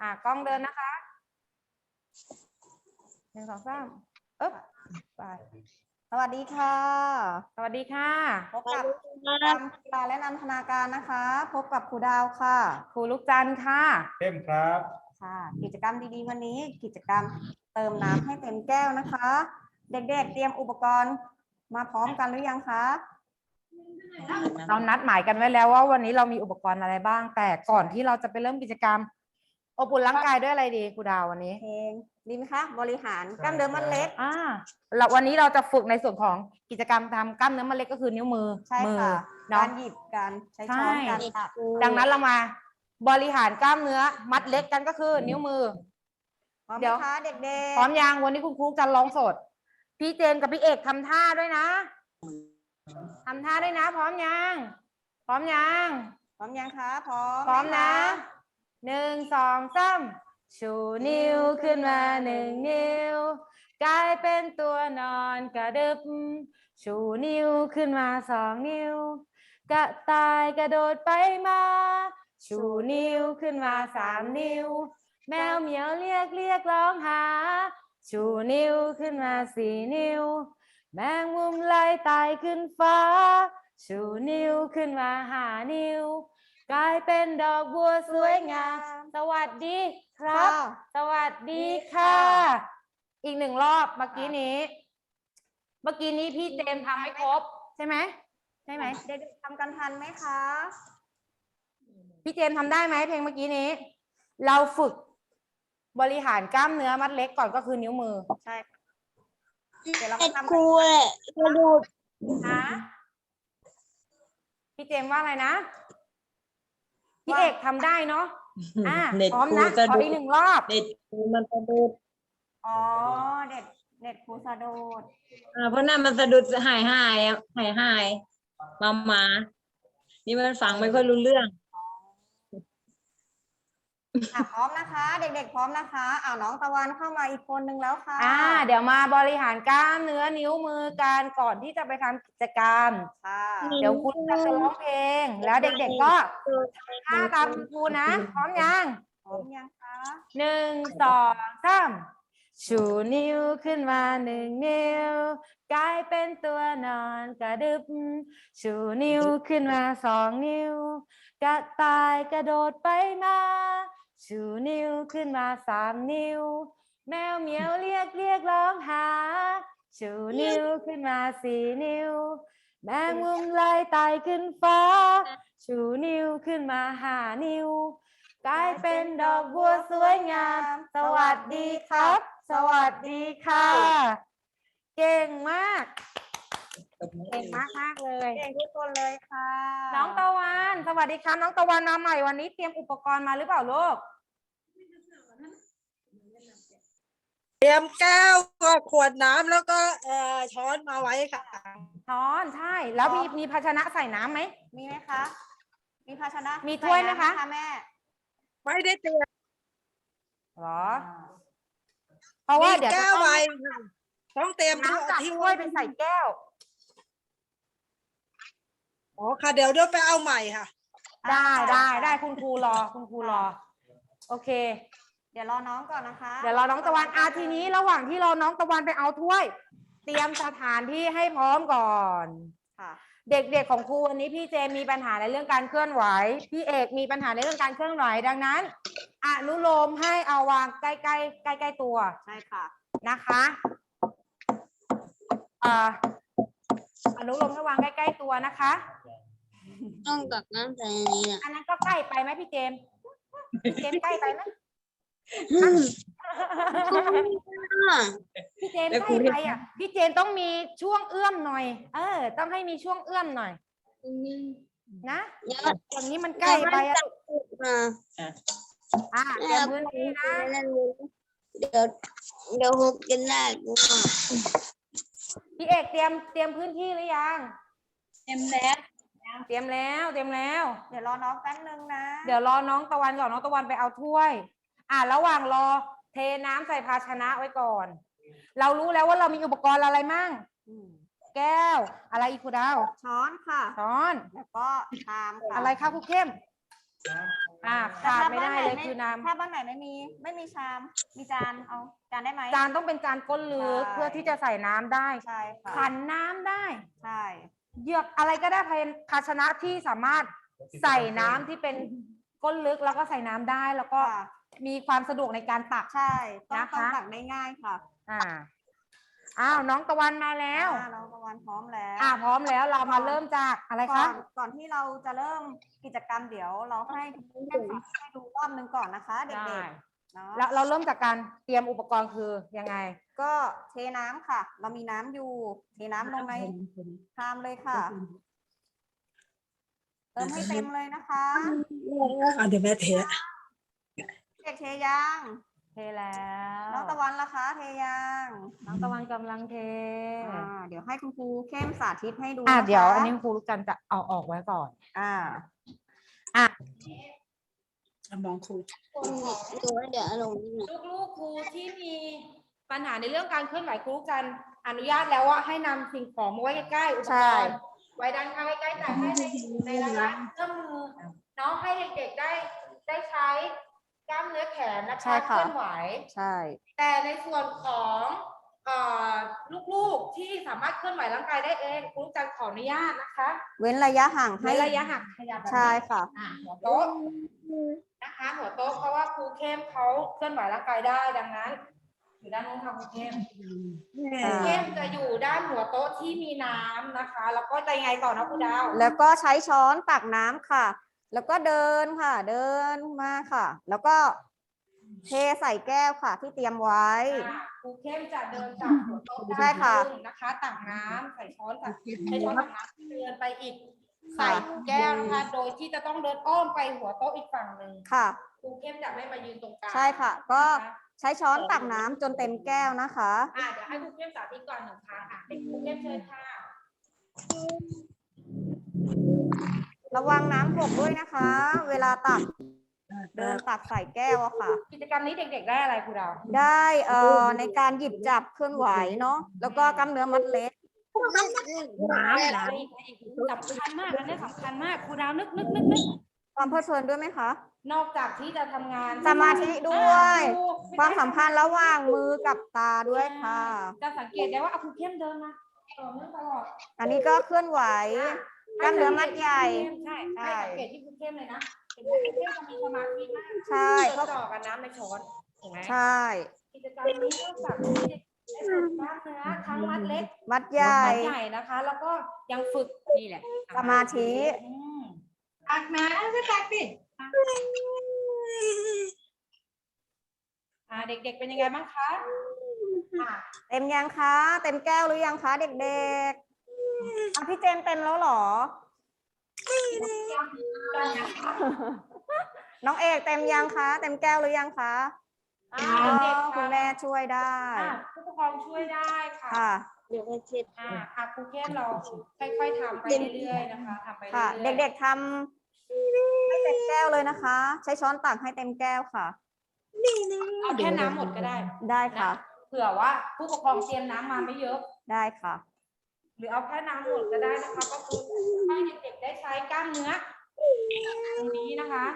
อะกล้องเดินนะคะหนึ่งสองสามเอ๊บไปสวัสดีค่ะ สวัสดีค่ะพบกับกรรมกีฬาและนันทนาการนะคะ พบกับครูดาวค่ะ ครูลูกจันทร์ค่ะเข้มครับ ค่ะ กิจกรรมดีๆวันนี้ กิจกรรมเติมน้ำให้เต็มแก้วนะคะ เด็กๆ เตรียมอุปกรณ์มาพร้อมกันหรือยังคะ เรานัดหมายกันไว้แล้วว่าวันนี้เรามีอุปกรณ์อะไรบ้าง แต่ก่อนที่เราจะไปเริ่มกิจกรรม อบอุ่นร่างกายด้วยอะไรดีครูดาววันนี้ เพลงดีไหมคะบริหารกล้ามเนื้อมัดเล็ก อ่าเราวันนี้เราจะฝึกในส่วนของกิจกรรมทำกล้ามเนื้อมัดเล็กก็คือนิ้วมือใช่มืค่ะเนาะ การหยิบการใช้ช้อนใช่ การตักดังนั้นเรามาบริหารกล้ามเนื้อมัดเล็กกันก็คือนิ้วมือ พร้อมไหเดี๋มยว คะเด็กๆพร้อมยังวันนี้คุณครูจะร้องสด พี่เจนกับพี่เอกทำท่าด้วยนะทำท่าด้วยนะ พร้อมยัง พร้อมยัง พร้อมยังคะพร้อมพร้อมไหนะคห หนึ่งสองสามชูนิ้วขึ้นมาหนึ่งนิ้ว กลายเป็นตัวนอนกระดึบ ชูนิ้วขึ้นมาสองนิ้ว กระต่ายกระโดดไปมา ชูนิ้วขึ้นมาสามนิ้ว แมวเหมียวเรียกเรียกร้องหา ชูนิ้วขึ้นมาสี่นิ้ว แมงมุมไล่ไต่ขึ้นฟ้า ชูนิ้วขึ้นมาหานิ้ว กลายเป็นดอกบัวสวยงาม สวัสดีครับ ค่ะสวัสดีค่ะ อีกหนึ่งรอบเมื่อกี้นี้ เมื่อกี้นี้พี่เจมส์ทำไม่ครบ ใช่ไหมใช่ไหม เด็กๆทำกันทันไหมคะ พี่เจมส์ทำได้ไหมเพลงเมื่อกี้นี้ เราฝึกบริหารกล้ามเนื้อมัดเล็กก่อนก็คือนิ้วมือใช่ค่ะเดี๋ยวเราเอ็ก็ดทำครูแหละกระดูดนะพี่เจมส์ว่าอะไรนะ พี่เอกทำได้เนาะอะเน็ตพร้อมครูนะสะขอดุดอีกหนึ่งรอบเน็ตครูมันสะดุดอ๋อเด็ดเด็ดครูสะโดดอ่าเพราะนั่นมันสะดุดหายหายอะหายหายมามานี่มันฟังไม่ค่อยรู้เรื่อง อะพร้อมนะคะ เด็กๆพร้อมนะคะอ้าวน้องตะวันเข้ามาอีกคนนึงแล้วค่ะอ่า เดี๋ยวมาบริหารกล้ามเนื้อนิ้วมือกันก่อนที่จะไปทำกิจกรรม ค่ะเดี๋ยวคุณจะร้องเพลง แล้วเด็กๆก็ท่าตามคุณครูนะ พร้อมยังพร้อมยังคะหนึ่งสองสามชูนิ้วขึ้นมาหนึ่งนิ้ว กลายเป็นตัวนอนกระดึบ ชูนิ้วขึ้นมาสองนิ้ว กระต่ายกระโดดไปมา ชูนิ้วขึ้นมาสามนิ้ว แมวเหมียวเรียกเรียกร้องหา ชูนิ้วขึ้นมาสี่นิ้ว แมงมุมไล่ไต่ขึ้นฟ้า ชูนิ้วขึ้นมาห้านิ้ว กลายเป็นดอกบัวสวยงาม สวัสดีครับ สวัสดีค่ะ เก่งมาก เก่งมากมากๆเลย เก่งทุกคนเลยค่ะ น้องตะวัน สวัสดีครับน้องตะวันมาใหม่วันนี้เตรียมอุปกรณ์มาหรือเปล่าลูก เตรียมแก้วก็ขวดน้ำแล้วก็เอ่อช้อนมาไว้ค่ะ ช้อนใช่ แล้วมีมีภาชนะใส่น้ำไหม มีไหมคะ มีภาชนะมีถ้วยไหมคะ ใส่น้ำแม่ไม่ได้เตรียมหรอ เพราะว่าเดี๋ยวจะแก้วต้องไว้ค่ะต้องเตรียมถ้วยน้ำจากที่ถ้วยไปใส่แก้ว อ๋อค่ะเดี๋ยวเดี๋ยวไปเอาใหม่ค่ะ ได้ได้ได้คุณครูรอคุณครูรอ โอเค เดี๋ยวรอน้องก่อนนะคะเดี๋ยวรอน้องตะวันอาทีนี้ระหว่างที่รอน้องตะวันไปเอาถ้วย เตรียมสถานที่ให้พร้อมก่อน ค่ะ เด็กๆของครูวันนี้พี่เจมีปัญหาในเรื่องการเคลื่อนไหว พี่เอกมีปัญหาในเรื่องการเคลื่อนไหวดังนั้นอนุโลมให้เอาวางใกล้ๆใกล้ ๆ ตัวใช่ค่ะนะคะอ่าอนุโลมให้วางใกล้ ๆ ตัวนะคะ ต้องตักน้ำใส่ในนี้อะอันนั้นก็ใกล้ไปไหมพี่เจมส์พี่เจมส์ใกล้ไปไหมพี่เจมส์ใกล้ไปอะพี่เจมส์ต้องมีช่วงเอื้อมหน่อย เออ ต้องให้มีช่วงเอื้อมหน่อย นะเดี๋ยวอย่างนี้มันใกล้ไปอะมาอะเตรียมพื้นที่นะ เดี๋ยวเดี๋ยวฮุบกันได้กูอะพี่เอกเตรียมเตรียมพื้นที่หรือยัง เต็มแล้ว เตรียมแล้วเตรียมแล้ว เดี๋ยวรอน้องแป๊บนึงนะเดี๋ยวรอน้องตะวันก่อนน้องตะวันไปเอาถ้วย อะระหว่างรอเทน้ำใส่ภาชนะไว้ก่อน เรารู้แล้วว่าเรามีอุปกรณ์อะไรมั่ง อืมแก้ว อะไรอีกครูดาวช้อนค่ะ ช้อน แล้วก็ชามค่ะอะไรคะครูเข้ม อ่าแต่ขาดถ้ไม่ได้บ้นหเลยคือน้ำถ้าบ้านไหนไม่มี ไม่มีชาม มีจานเอาจานได้ไหม จานต้องเป็นจานก้นลึกใช่ เพื่อที่จะใส่น้ำได้ ใช่ค่ะขันน้ำได้ ใช่ เหยือกอะไรก็ได้ภายในภาชนะที่สามารถใส่น้ำที่เป็นก้นลึกแล้วก็ใส่น้ำได้แล้วก็ค่ะมีความสะดวกในการตัก ใช่ต้องนะคะ ต้องตักได้ง่ายค่ะอ่าอ้าวน้องตะวันมาแล้วอ่าน้องตะวันพร้อมแล้วอ่าพร้อมแล้วเรามาก่อนเริ่มจากอะไรก่อคะนก่อนที่เราจะเริ่มกิจกรรมเดี๋ยวเราให้ให้ให้ดูรอบหนึ่งก่อนนะคะ เด็ได้กๆ เนาะแล้วเราเริ่มจากการเตรียมอุปกรณ์คือยังไง ก็เทน้ำค่ะ เรามีน้ำอยู่ เทน้ำลงในชามเลยค่ะ เติมให้เต็มเลยนะคะอะเดี๋ยวแม่เทะเด็กเทยังเทแล้วน้องตะวันล่ะคะเทยังน้องตะวันกำลังเทอ่าเดี๋ยวให้คุณครูเข้มสาธิตให้ดูอ่านะคะเดี๋ยวอันนี้ครูลูกจันทร์จะเอาออกไว้ก่อน อ่า มองครูดูว่าเดี๋ยวอารมณ์นี่นะลูกๆครูที่มีปัญหาในเรื่องการเคลื่อนไหวครูลูกจันทร์อนุญาตแล้วว่าให้นำสิ่งของมาไว้ใกล้ๆอุปใช่กรณ์ไว้ด้านข้างใกล้ๆแต่ให้ในในระยะเอื้อมมือน้องให้เด็กๆได้ได้ใช้กล้ามเนื้อแขนนะคะเคลื่อนไหว ใช่ แต่ในส่วนของเอ่อ ลูกๆที่สามารถเคลื่อนไหวร่างกายได้เองครูลูกจันทร์ขออนุญาตนะคะ เว้นระยะห่างในให้ระยะห่างขยับแบบนี้ใช่ค่ะอะหัวโต๊ะนะคะ หัวโต๊ะเพราะว่าครูเข้มเขาเคลื่อนไหวร่างกายได้ดังนั้น อยู่ด้านนู้นค่ะครูเข้มครูเข้มจะอยู่ด้านหัวโต๊ะที่มีน้ำนะคะ แล้วก็จะยังไงต่อนะครูดาว แล้วก็ใช้ช้อนตักน้ำค่ะ แล้วก็เดินค่ะ เดินมาค่ะ แล้วก็ เทใส่แก้วค่ะ ที่เตรียมไว้อะครูเข้มจะเดินจากหัวโต๊ะใช่ค่ะ ด้านนู้นนะคะตักน้ำใส่ช้อนตักใช้ช้อนตักน้ำเดินไปอีกใส่แก้วนะคะโดยที่จะต้องเดินอ้อมไปหัวโต๊ะอีกฝั่งหนึ่งค่ะ ครูเข้มจะไม่มายืนตรงกลางใช่ค่ะ ก็นะคะใช้ช้อนตักน้ำจนเต็มแก้วนะคะ อะเดี๋ยวให้ครูเข้มสาธิตก่อนหนึ่งครั้งอะเป็นครูเข้มเชิญค่ะระวังน้ำหกด้วยนะคะ เวลาตัก เดินตักใส่แก้วอะค่ะ กิจกรรมนี้เด็กๆได้อะไรครูดาวได้เอ่อในการหยิบจับเคลื่อนไหวเนาะแล้วก็กล้ามเนื้อมัดเล็กน้ำน้ำสำคัญมากอันนี้สำคัญมากครูดาวนึกนึกนึกนึกความเพลิดเพลินด้วยไหมคะ นอกจากที่จะทำงานสมาธิด้วยอะดูความสัมพันธ์ระหว่างมือกับตาด้วยค่ะ จะสังเกตได้ว่าอะครูเข้มเดินมาต่อเนื่องตลอดอันนี้ก็เคลื่อนไหวกล้ามเนื้อมัดใหญ่ใช่ใช่ใช่สังเกตที่ครูเข้มเลยนะ เห็นไหมครูเข้มจะมีสมาธิมากใช่จเพราะดจ่อกับน้ำในช้อนถูกไหมใช่ กิจกรรมนี้นอกจากที่เด็กได้ฝึกกล้ามเนื้อทั้งมัดเล็กมัดใหญ่ มัดใหญ่นะคะ แล้วก็ยังฝึกนี่แหละสมาธิ อืมตักนะก็ตักดิอ่าเด็กๆเป็นยังไงบ้างคะอะเต็มยังคะ เต็มแก้วหรือยังคะเด็กๆอะพี่เจมส์เต็มแล้วเหรอน้ องเอกเต็มยังคะ เต็มแก้วหรือยังคะอ่าอ๋อเด็กๆคุณแม่ช่วยได้อะผู้ปกครองช่วยได้ค่ะค่ะ เดี๋ยวไปเช็ด อ่าค่ะครูเข้มเราค่อยๆทำไปเรื่อยๆนะคะทำไปเรื่ค่ะ อยๆ เด็กๆทำให้เต็มแก้วเลยนะคะ ใช้ช้อนตักให้เต็มแก้วค่ะ เอาแค่น้ำหมดก็ได้ได้ค่ะ เผื่อว่าผู้ปกครองเตรียมน้ำมาไม่เยอะ ได้ค่ะ หรือเอาแค่น้ำหมดก็ได้นะคะ ก็คือให้เด็กๆได้ใช้กล้ามเนื้อ ตรงนี้นะคะ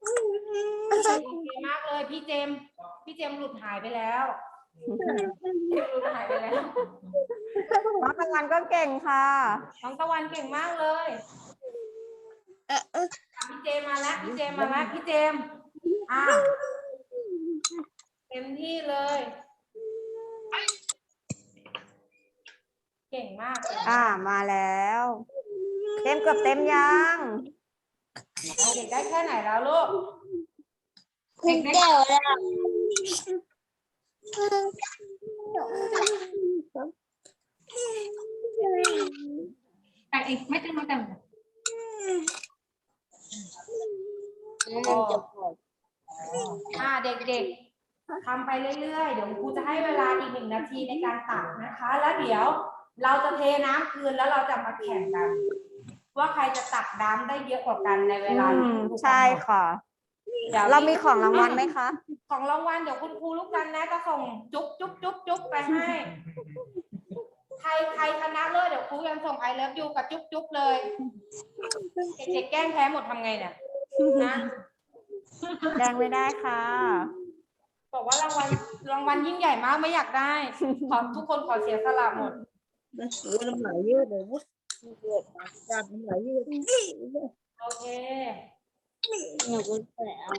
โอเคมากเลยพี่เจมส์พี่เจมส์หลุดหายไปแล้วเจมส์หลุดหายไปแล้ว น้องตะวันก็เก่งค่ะ น้องตะวันเก่งมากเลยอะพี่เจมส์มาแล้วพี่เจมส์มาแล้วพี่เจมส์อะเต็มที่เลย เก่งมากเลยอ่ามาแล้ว เต็มเกือบเต็มยังเด็กได้แค่ไหนแล้วลูกคุณแก้วแล้วแต่อีกไม่ต้องมาแต่งมันจะปวดอ่าเด็กๆทำไปเรื่อยๆ เดี๋ยวครูจะให้เวลาอีกหนึ่งนาทีในการตักนะคะ แล้วเดี๋ยวเราจะเทน้ำคืนแล้วเราจะมาแข่งกัน ว่าใครจะตักน้ำได้เยอะกว่ากันในเวลาอืที่มคุณครูใช่กำหนดค่ะ ดี๋ยวเรามีของรางวัลไหมคะ ของรางวัลเดี๋ยวคุณครูลูกกันนะจะส่งจุ๊บจุ๊บจุ๊บจุ๊บไปให้ ใครใครชนะเลิศเดี๋ยวครูยังส่งไอเลิฟยูกับจุ๊บจุ๊บเลยเด็กๆแกล้งแพ้หมดทำไงเนี่ยนะ แดงไม่ได้ค่ะ บอกว่ารางวัลรางวัลยิ่งใหญ่มากไม่อยากได้ ขอทุกคนขอเสียสละหมด โอ้ยน้ำไหลเยอะเลยวุ้ย จัดน้ำไหลเยอะโอเคหนูก็ใส่เอา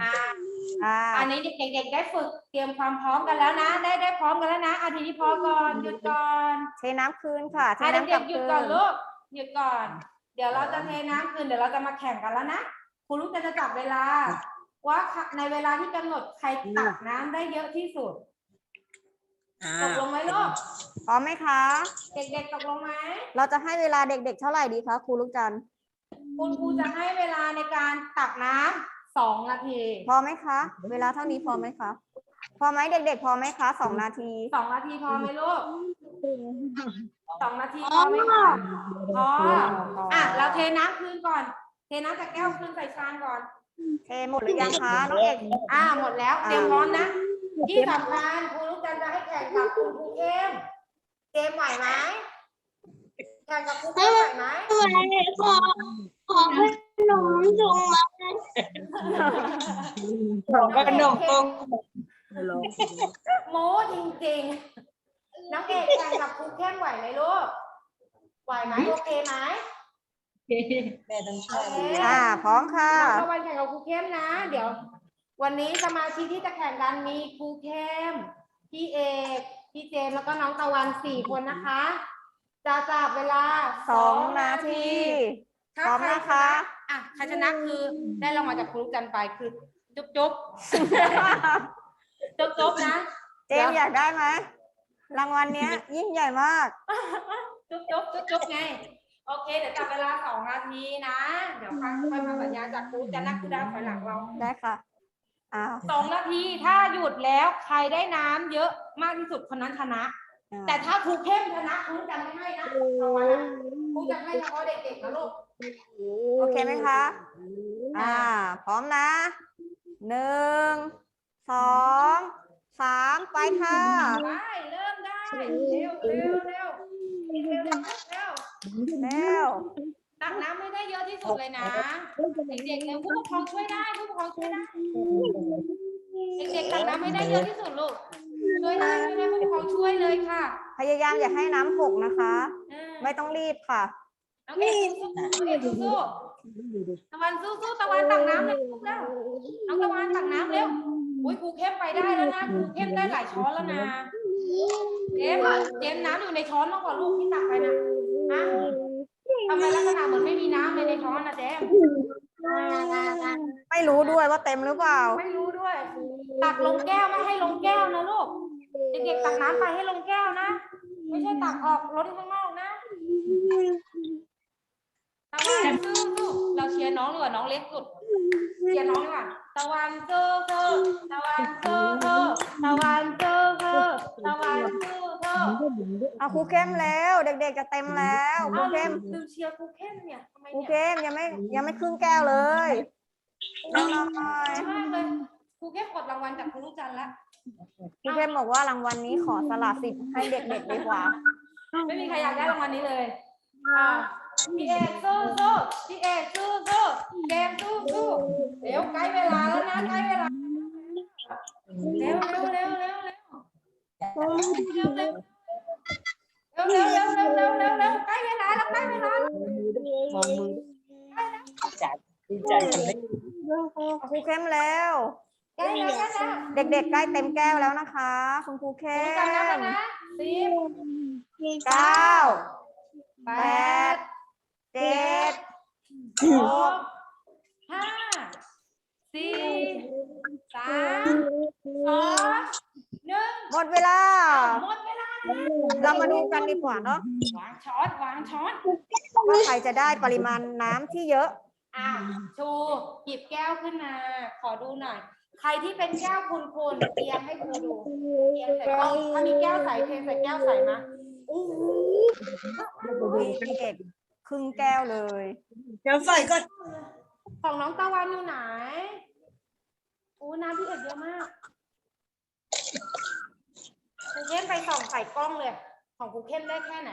อะอ่าอันนี้เด็กๆได้ฝึกเตรียมความพร้อมกันแล้วนะ ได้ได้พร้อมกันแล้วนะอาทีนี้พอก่อนหยุดก่อนเทน้ำคืนค่ะเทอะน้ำกเด็ลักบๆหยุคืดก่อนนลูกหยุดก่อน เดี๋ยวเราจะเทน้ำคืนเดี๋ยวเราจะมาแข่งกันแล้วนะครูลูกจะจะจับเวลา ว่าในเวลาที่กำหนดใครตักน้ำได้เยอะที่สุดอ่า ตกลงไหมลูกพร้อมไหมคะ เด็กๆตกลงไหมเราจะให้เวลาเด็ก ๆ เท่าไหร่ดีคะครูลูกจันทร์คุณครูจะให้เวลาในการตักน้ำสองนาทีพอไหมคะ เวลาเท่านี้พอไหมคะ พอไหมเด็ก ๆ พอไหมคะสองนาทีสองนาทีพอไหมลูกสองนาทีพอไหมคะพออะเราเทน้ำคืนก่อน เทน้ำจากแก้วคืนใส่ชามก่อนเทหมดหรือยังคะน้องเอกอ่าหมดแล้วอ่าเตรียมพร้อมนะที่สำคัญครูลูก จันจะให้แข่งกับคุณครูเข้มเกมไหวไหมแข่งกับครูเข้มไหวไหมทำไมขอขอให้หนูส่งมาบอกขนมกงโม้จริงๆ น้องเอกแข่งกับครูเข้มไหวไหมลูก ไหวไหมโอเคไหมแม่ต้องช่วยโอเคอ่าพร้อมค่ะน้องตะวันแข่งกับครูเข้มนะ เดี๋ยว วันนี้สมาชิกที่จะแข่งกันมีครูเข้ม พี่เอกพี่เจมส์แล้วก็น้องตะวันสี่คนนะคะ จะจับเวลาสองนาที ถ้าพร้อมใครนะชคะ อะใครชนะคือได้รางวัลจากครูลูกจันทร์ไปคือ จุ๊บจุ๊บจุ๊บจุ๊บนะ เจมส์อยากได้ไหมรางวัลเนี้ย ยิ่งใหญ่มาก จุ๊บจุ๊บจุ๊บจุ๊บไง โอเค เดี๋ยวจับเวลาสองนาทีนะ เดี๋ยวค่อยค่อยมาสัญญาณจากครูจะนักคือดาวถอยหลังเรา ได้ค่ะ อ้าวสองนาทีถ้าหยุดแล้วใครได้น้ำเยอะมากที่สุดคนนั้นชนะอ่าแต่ถ้าครูเข้มชนะครูจะไม่ให้นะเอาไว้นะครูจะให้เฉพาะเด็กๆนะลูก โอเคไหมคะ อ่า พร้อมนะ หนึ่ง สอง สามไปค่ะไปเริ่มได้ เร็วเร็วเร็วเร็วเร็วเร็ว เร็ว ตักน้ำไม่ได้เยอะที่สุดเลยนะ เด็กๆเร็วผู้ปกครองช่วยได้ผู้ปกครองช่วยได้ เด็กๆตักน้ำไม่ได้เยอะที่สุดลูก ช่วยได้ช่วยได้ผู้ปกครองช่วยเลยค่ะพยายามอย่าให้น้ำหกนะคะ อ่า ไม่ต้องรีบค่ะ น้องเอกสู้ๆน้องเอกสู้ๆตะวันสู้ๆตะวันตักน้ำเลยลูกแล้วน้องตะวันตักน้ำเร็ว อุ้ยครูเข้มไปได้แล้วนะ ครูเข้มได้หลายช้อนแล้วนะเจมส์เจมส์น้ำอยู่ในช้อนมากกว่าลูกที่ตักไปนะฮะ ทำไมลักษณะเหมือนไม่มีน้ำเลยในช้อนนะเจมส์ไม่รู้ด้วยว่าเต็มหรือเปล่า ไม่รู้ด้วย ตักลงแก้วไม่ให้ลงแก้วนะลูก เด็กๆตักน้ำไปให้ลงแก้วนะ ไม่ใช่ตักออกล้นข้างนอกนะตะวันสู้ๆเราเชียร์น้องดีกว่าน้องเล็กสุด เชียร์น้องดีกว่าตะวันสู้ๆตะวันสู้ๆตะวันสู้ๆตะวันสู้ๆเอาครูเข้มแล้ว เด็กๆจะเต็มแล้วครูเอาลืเข้มมลืมเชียร์ครูเข้มเนี่ยทำไมครูเนี่ยเข้มยังไม่ยังไม่ครึ่งแก้วเลยน้อยมากเลยครูเข้มกดรางวัลจากครูลูกจันทร์แล้วครูเข้มบอกว่ารางวัลนี้ขอสละสิทธิ์ให้เด็กๆดีกว่า ไม่มีใครอยากได้รางวัลนี้เลยอ่า พี่เอกสู้สู้พี่เอกสู้สู้เกมสู้สู้เร็วใกล้เวลาแล้วนะใกล้เวลาเร็วเร็วเร็วเร็วเร็วเร็วเร็วเร็วเร็วเร็วเร็วเร็วเร็วเร็วเร็วใกล้เวลาแล้วใกล้เวลาแล้วมองมือจัดดีใจจังเลยเอาครูเข้มแล้วใกล้แล้วใกล้แล้วเด็กๆใกล้เต็มแก้วแล้วนะคะ คุณครูเข้จำได้แล้วมนะสิบเก้าแปแปด ดเจ็ด หกห้าสี่สาม สองหนึ่งหมดเวลา หมดเวลาเรามาดูกันดีกว่าเนาะวางช้อนวางช้อนว่าใครจะได้ปริมาณน้ำที่เยอะ อะชูหยิบแก้วขึ้นมา ขอดูหน่อย ใครที่เป็นแก้วคุณๆเตรียมให้ครูดูเตรียมใส่แก้วถ้ามีแก้วใสเทใส่แก้วใสมาโอ้โหพี่เอกครึ่งแก้วเลยเดี๋ยวใส่ก็ ของน้องตะวันอยู่ไหนโอ้น้ำพี่เอกเยอะมาก ครูเข้มไปส่องใส่กล้องเลย ของครูเข้มได้แค่ไหน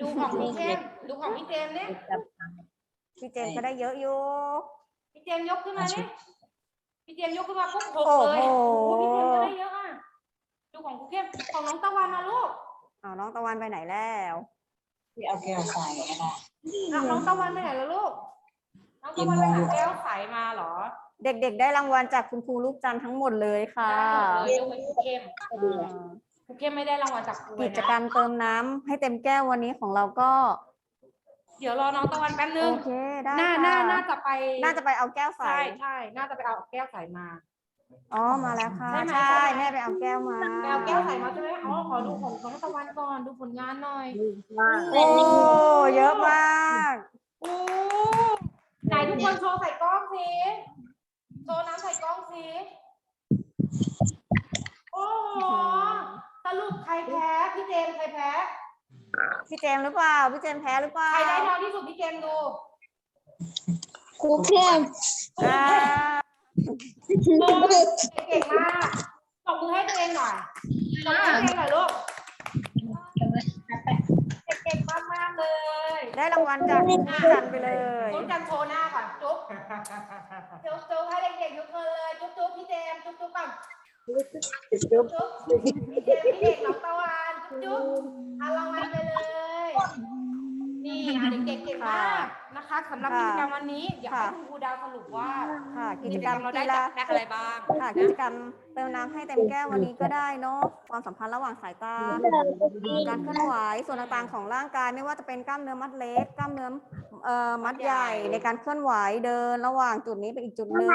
ดูของครูเข้มดูของพี่เจมส์เนี่ยพี่เจนก็ได้เยอะอยู่พี่เจมส์ยกขึ้นมาเนี่ยพี่เจมส์ยกขึ้นมาปุ๊บหกโอ้เลยโหโอ้โหพี่เจมส์ก็ได้เยอะอะ ดูของครูเข้มของน้องตะวันมาลูกเอาน้องตะวันไปไหนแล้วเอาแก้วใส่ก็ได้อะน้องตะวันไปไหนแล้วลูก น้องตะวันไปหาแก้วใสมาเหรอ เด็กๆ ได้รางวัลจากคุณครูลูกจันทร์ทั้งหมดเลยค่ะได้หมดเลยยกเว้นครูเข้มอ่าครูเข้มไม่ได้รางวัลจากครูเลกิยจกรนะรมเติมน้ำให้เต็มแก้ววันนี้ของเราก็ เดี๋ยวรอน้องตะวันแป๊บนึโองเคได้น่าค่ะน่าน่าจะไปน่าจะไปเอาแก้วใส่ใช่ใช่น่าจะไปเอาแก้วใสมา อ๋อ มาแล้วค่ะ ใช่ไหมใช่ ใช่ไหมแม่ไปเอาแก้วมา ไปเอาแก้วใสมาใช่ไหมอ๋อขอดูของน้องตะวันก่อนดูผลงานหน่อย โอ้เยอะมาก โอ้ไหนทุกคนโชว์ใส่กล้องสิ โชว์น้ำใส่กล้องสิโอ้โหสรุปใครแพ้ พี่เจมส์ใครแพ้ พี่เจมส์หรือเปล่า พี่เจมส์แพ้หรือเปล่าใครได้น้อยที่สุดพี่เจมส์ดูครูเข้มอ่าโอ้เก่งมากตบมือให้ตัวเองหน่อยตบมือให้ตัวเองหน่อยลูกเก่งมากมากๆ เลย ได้รางวัลจากคุณลูกจันทร์ไปเลยจุ๊บกันโชว์หน้าก่อนจุ๊บจุ๊บจุ๊บให้เด็กๆทุกคนเลยจุ๊บจุ๊บพี่เจมส์จุ๊บจุ๊บก่อนจุ๊บจุ๊บพี่เจมส์พี่เอกน้องตะวันจุ๊บจุ๊บเอารางวัลไปเลย นี่อะเด็กๆเก่งมากนะคะสำหรับกิจกรรมวันนี้เดี๋ยวให้คุณครูดาวสรุปว่าค่ะ กิกิจจกกรรรรมมเรากีได้ฬาจากแพ็คอะไรบ้างค่ะกิจกรรมเติมน้ำให้เต็มแก้ววันนี้ก็ได้เนาะความสัมพันธ์ระหว่างสายตา การเคลื่อนไหวส่วนต่างๆของร่างกายไม่ว่าจะเป็นกล้ามเนื้อมัดเล็กกล้ามเนื้อเอ่อมัดใหญ่ในการเคลื่อนไหวเดินระหว่างจุดนี้ไปอีกจุดหนึ่ง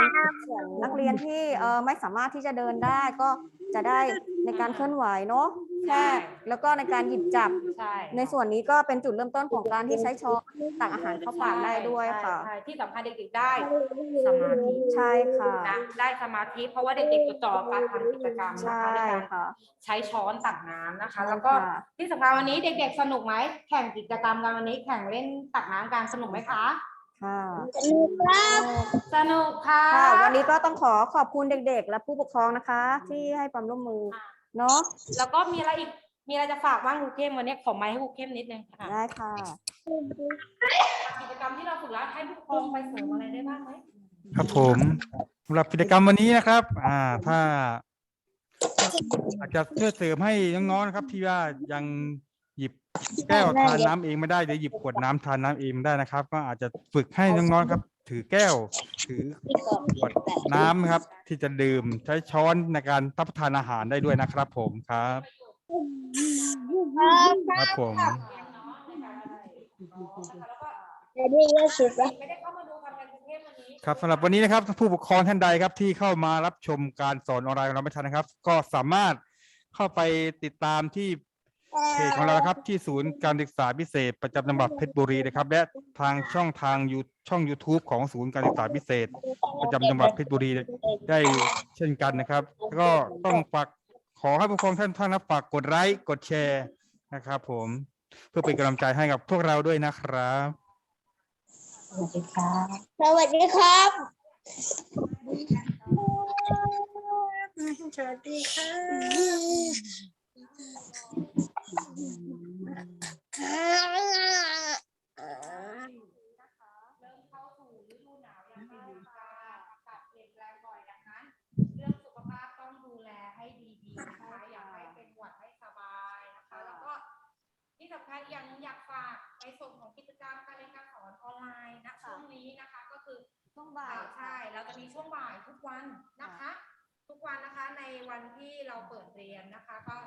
นักเรียนที่เอ่อไม่สามารถที่จะเดินได้ก็ จะได้ในการเคลื่อนไหวเนาะแค่แล้วก็ในการหยิบจับ ใช่ในส่วนนี้ก็เป็นจุดเริ่มต้นของการที่ใช้ช้อนตักอาหารเข้าปากได้ด้วยค่ะ ใช่ใช่ที่สำคัญเด็กๆได้สมาธิใช่ค่ะ นะได้สมาธิเพราะว่าเด็กๆจดจ่อการทำกิจกรรมนะใช่คะในการค่ะ ใช้ช้อนตักน้ำนะคะ แล้วก็ค่ะ ที่สำคัญวันนี้เด็กๆสนุกไหมแข่งกิจกรรมกันวันนี้แข่งเล่นตักน้ำกันสนุกไหมคะ ค่ะครับสนุกค่ะค่ะ วันนี้ก็ต้องขอขอบคุณเด็กๆ และผู้ปกครองนะคะ ที่ให้ความร่วมมือเนาะแล้วก็มีอะไรอีกมีอะไรจะฝากบ้างครูเข้มวันนี้ขอไม้ให้ครูเข้มนิดนึงค่ะได้ค่ะกิจกรรมที่เราฝึกแล้วให้ผู้ปกครองไปเสริมอะไรได้บ้างไหมครับผมสำหรับกิจกรรมวันนี้นะครับ อ่า ถ้าอาจจะช่วยเสริมให้น้องๆนะครับ ที่ว่ายัง หยิบแก้วทานน้ำเองไม่ได้หรือหยิบขวดน้ำทานน้ำเองไม่ได้นะครับ ก็อาจจะฝึกให้น้องๆครับ ถือแก้ว ถือขวดน้ำนะครับ ที่จะดื่มใช้ช้อนในการรับประทานอาหารได้ด้วยนะครับ ผมครับครับผมจะได้เยอะสุดละไม่ได้เข้ามาดูความกันกรุงเทพวันนี้ครับสำหรับวันนี้นะครับผู้ปกครองท่านใดครับที่เข้ามารับชมการสอนออนไลน์ของเราไม่ทันนะครับ ก็สามารถเข้าไปติดตามที่ เพจของเรานะครับที่ศูนย์การศึกษาพิเศษ ประจำจังหวัดเพชรบุรีนะครับ และทางช่องทางยูช่อง YouTube ของศูนย์การศึกษาพิเศษ ประจำจังหวัดเพชรบุรีได้เช่นกันนะครับแล้วก็ต้องฝากขอให้ผู้ปกครองท่านท่านนะฝากกดไลค์กดแชร์นะครับ ผมเพื่อเป็นกำลังใจให้กับพวกเราด้วยนะครับสวัสดีครับสวัสดีค่ะเริ่มเข้าสู่ฤดูหนาวอย่างมากค่ะอากาศเปลี่ยนแปลงบ่อยดังนั้นเรื่องสุขภาพต้องดูแลให้ดีๆนะคะอย่าให้เป็นหวัดไม่สบายนะคะแล้วก็ที่สำคัญยังอยากฝากในส่วนของกิจกรรมการเรียนการสอนออนไลน์ณช่วงนี้นะคะ ก็คือช่วงบ่าอ่ายใช่เราจะมีช่วงบ่ายทุกวันนะคะ ทุกวันนะคะในวันที่เราเปิดเรียนนะคะ ก็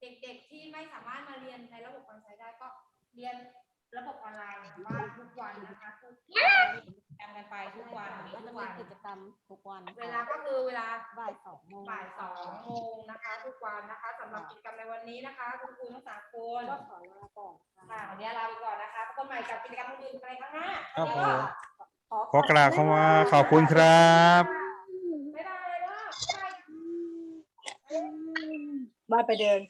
เด็กๆที่ไม่สามารถมาเรียนในระบบการใช้ได้ก็เรียนระบบออนไลน์ในบ้านทุกวันนะคะทุกทำกันไปทุกวันก็ทุจะกมีวันกิจกรรมทุกวันเวลาก็คือเวลาบ่ายสองโมงบ่ายสองโมงนะคะ ทุกวันนะคะสำหรับกิจกรรมในวันนี้นะคะ คุณครูทั้งสามคนก็ขอลาก่อนค่ะวันนี้ลาไปก่อนนะคะพบกันใหม่กับกิจกรรมอื่นๆไปข้างหน้าครับวันผนี้มก็ขอกล่าวคำว่าขอบคุณครับไม่ได้เลยว่าบ้านไปเดิน